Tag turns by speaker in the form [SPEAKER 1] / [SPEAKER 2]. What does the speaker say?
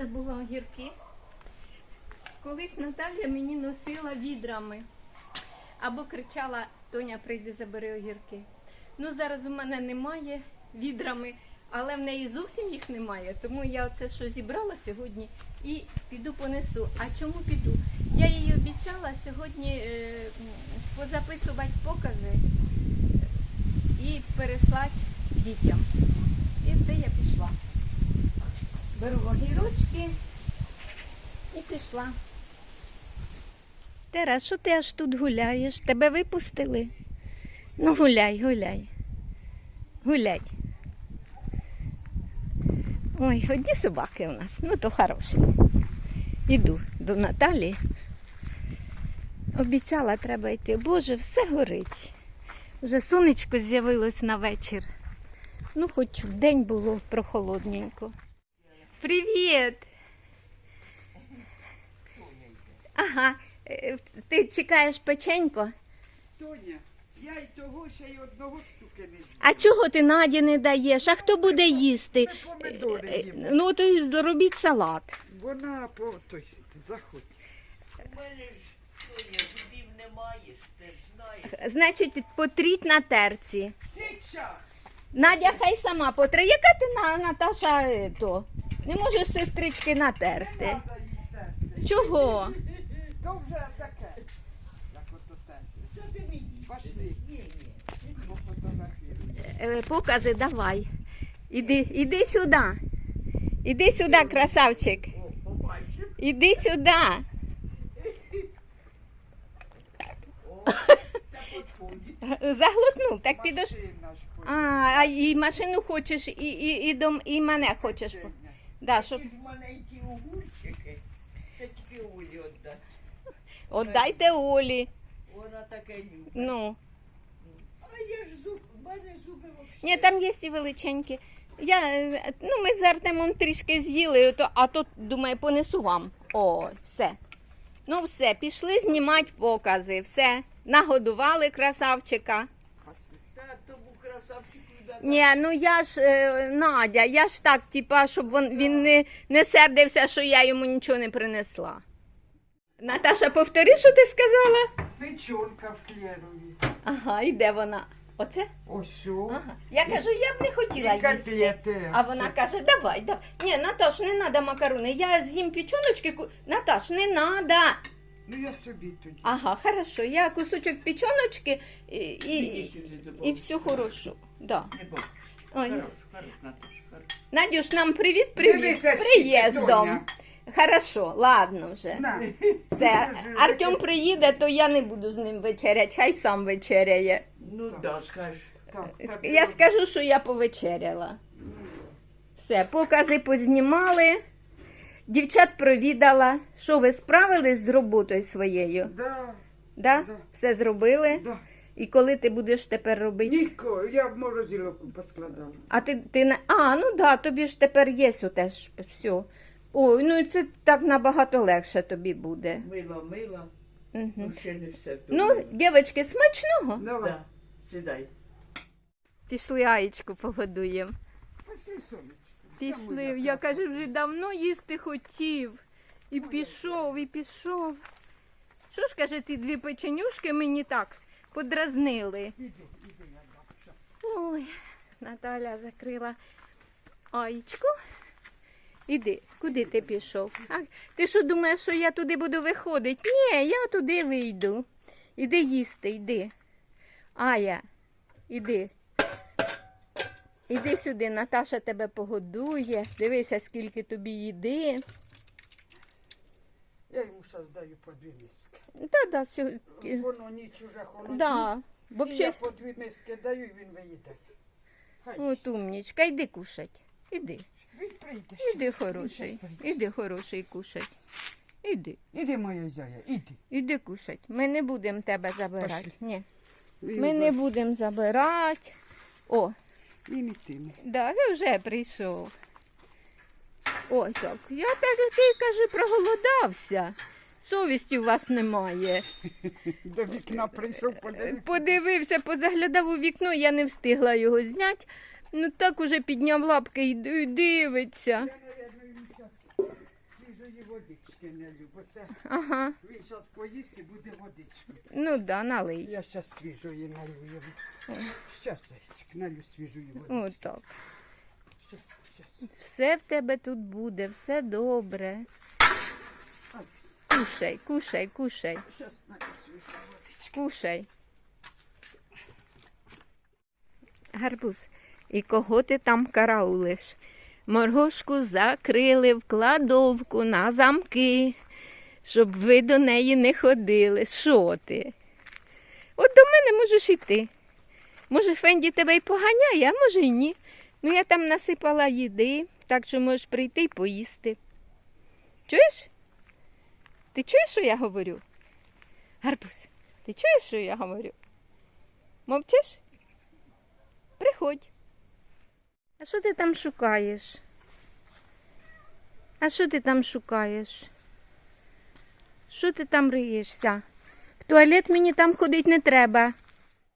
[SPEAKER 1] забула огірки. Колись Наталя мені носила відрами. Або кричала, Тоня, прийди, забери огірки. Ну, зараз у мене немає відрами, але в неї зовсім їх немає. Тому я оце що зібрала сьогодні і піду понесу. А чому піду? Я їй обіцяла сьогодні е, позаписувати покази і переслати дітям. І це я пішла. Беру огірочки і пішла. Тарас, що ти аж тут гуляєш? Тебе випустили? Ну гуляй, гуляй. Гуляй. Ой, одні собаки у нас, ну то хороші. Іду до Наталі. Обіцяла, треба йти. Боже, все горить. Вже сонечко з'явилось на вечір. Ну, хоч в день було прохолодненько. Привіт! Ага, е, ти чекаєш печенько?
[SPEAKER 2] Тоня, я й того ще й одного штуки не з'їм.
[SPEAKER 1] А чого ти Наді не даєш? А хто буде їсти?
[SPEAKER 2] Ми помидори
[SPEAKER 1] Е,
[SPEAKER 2] їмо.
[SPEAKER 1] Ну, то зробіть салат.
[SPEAKER 2] Вона по той заходь.
[SPEAKER 3] У мене ж Соня, зубів немає, ж, ти ж знаєш.
[SPEAKER 1] Значить, потріть на терці.
[SPEAKER 2] Сейчас.
[SPEAKER 1] Надя хай сама потре. Яка ти на Наташа е, то? Не можеш сестрички натерти. Чого?
[SPEAKER 2] То вже таке. Як ото
[SPEAKER 3] мені?
[SPEAKER 2] Пошли.
[SPEAKER 3] Ні, ні.
[SPEAKER 1] Е, Покази давай. Іди, іди сюди. Іди сюди, красавчик. Іди сюди. Заглотнув, так підеш. А, а і машину хочеш, і, і, і, дом, і мене хочеш. Да, щоб...
[SPEAKER 3] Ті ж маленькі огурчики. Це тільки Олі віддати.
[SPEAKER 1] Отдайте Олі.
[SPEAKER 3] Вона таке любить.
[SPEAKER 1] Ну.
[SPEAKER 3] А я ж зуб, в мене зуби взагалі.
[SPEAKER 1] Ні, там є і величенькі. Я, е, ну, ми з Артемом трішки з'їли, то, а то, думаю, понесу вам. О, все. Ну, все, пішли знімати покази. Все. Нагодували красавчика. Ні, ну я ж е, Надя, я ж так, типа, щоб він, він не, не сердився, що я йому нічого не принесла. Наташа, повтори, що ти сказала?
[SPEAKER 2] Печонка в клєрові.
[SPEAKER 1] Ага, і де вона? Оце?
[SPEAKER 2] Ось.
[SPEAKER 1] Ага. Я кажу, я б не хотіла
[SPEAKER 2] І
[SPEAKER 1] їсти.
[SPEAKER 2] котлети.
[SPEAKER 1] А вона каже, давай, давай. Ні, Наташ, не треба макарони. Я з'їм печоночки. ку- Наташ, не треба.
[SPEAKER 2] Ну я собі тоді.
[SPEAKER 1] Ага, хорошо. Я кусочок печоночки і,
[SPEAKER 3] Іди
[SPEAKER 1] і,
[SPEAKER 3] сюди до
[SPEAKER 1] і все хорошо. Да.
[SPEAKER 3] Не баб.
[SPEAKER 1] Ой.
[SPEAKER 3] Хорош, хорош, Наташа, хорош.
[SPEAKER 1] Надюш, нам привіт, привіт.
[SPEAKER 2] Дивися,
[SPEAKER 1] З
[SPEAKER 2] скільки,
[SPEAKER 1] приїздом. Хорошо, ладно вже.
[SPEAKER 2] На.
[SPEAKER 1] Все. Артем приїде, то я не буду з ним вечеряти, хай сам вечеряє.
[SPEAKER 3] Ну да, скажеш.
[SPEAKER 2] Так, так,
[SPEAKER 1] Я скажу, що я повечеряла. Все, покази познімали. Дівчат провідала. Що ви справились з роботою своєю?
[SPEAKER 2] Да,
[SPEAKER 1] Да?
[SPEAKER 2] Да.
[SPEAKER 1] Все зробили?
[SPEAKER 2] да.
[SPEAKER 1] І коли ти будеш тепер робити?
[SPEAKER 2] Ніко, я в морозиловку поскладала.
[SPEAKER 1] А ти, ти не. А, ну да, тобі ж тепер є теж все. Ой, ну і це так набагато легше тобі буде.
[SPEAKER 3] Мила, мила.
[SPEAKER 1] Угу.
[SPEAKER 3] Ну ще не все.
[SPEAKER 1] Ну, дівчатки, смачного.
[SPEAKER 2] Давай.
[SPEAKER 3] да. Сідай.
[SPEAKER 1] Пішли Аєчку погодуємо.
[SPEAKER 2] Пошли, сонечко.
[SPEAKER 1] Пішли. Я кажу, вже давно їсти хотів. І пішов, і пішов. Що ж каже, ті дві печенюшки мені так подразнили. Ой, Наталя закрила Аєчку. Іди, куди ти пішов? А, ти що думаєш, що я туди буду виходити? Ні, я туди вийду. Іди їсти, йди. Ая, іди. Іди сюди, Наташа тебе погодує. Дивися, скільки тобі їди.
[SPEAKER 2] Я йому зараз даю по дві миски.
[SPEAKER 1] Да, сьогодні.
[SPEAKER 2] Воно ніч уже холодно.
[SPEAKER 1] Да.
[SPEAKER 2] І
[SPEAKER 1] Вообще,
[SPEAKER 2] я по дві миски даю, і він. Хай
[SPEAKER 1] от
[SPEAKER 2] їсть.
[SPEAKER 1] умнічка, йди кушать. Іди.
[SPEAKER 2] Він прийде.
[SPEAKER 1] Іди хороший. Іди хороший кушать. Іди.
[SPEAKER 2] Іди, моя зяя, іди.
[SPEAKER 1] Іди кушать. Ми не будемо тебе забирати.
[SPEAKER 2] Пошли.
[SPEAKER 1] Ні.
[SPEAKER 2] Він
[SPEAKER 1] Ми
[SPEAKER 2] за-
[SPEAKER 1] не будемо забирати. О,
[SPEAKER 2] Він і тими.
[SPEAKER 1] да, він вже прийшов. Ой, так. Я так ти каже, проголодався. Совісті у вас немає.
[SPEAKER 2] До вікна прийшов, подивився.
[SPEAKER 1] Подивився, позаглядав у вікно, я не встигла його зняти. Ну так уже підняв лапки і дивиться.
[SPEAKER 2] Свіжої водички налю, бо це
[SPEAKER 1] Ага.
[SPEAKER 2] він зараз поїсть і буде водичку.
[SPEAKER 1] Ну да, налий.
[SPEAKER 2] Я зараз свіжої налю йому. Щас, зайчик, налю свіжої водички.
[SPEAKER 1] Отак.
[SPEAKER 2] Щас, щас.
[SPEAKER 1] Все в тебе тут буде, все добре.
[SPEAKER 2] Ай,
[SPEAKER 1] Кушай, кушай, кушай,
[SPEAKER 2] щас налю свіжої водички.
[SPEAKER 1] кушай. Гарбуз, і кого ти там караулиш? Моргошку закрили в кладовку на замки, щоб ви до неї не ходили. Що ти? От до мене можеш іти. Може, Фенді тебе й поганяє, а може й ні. Ну, я там насипала їди, так що можеш прийти й поїсти. Чуєш? Ти чуєш, що я говорю? Гарбуз, ти чуєш, що я говорю? Мовчиш? Приходь. А що ти там шукаєш? А що ти там шукаєш? Що ти там риєшся? В туалет мені там ходити не треба.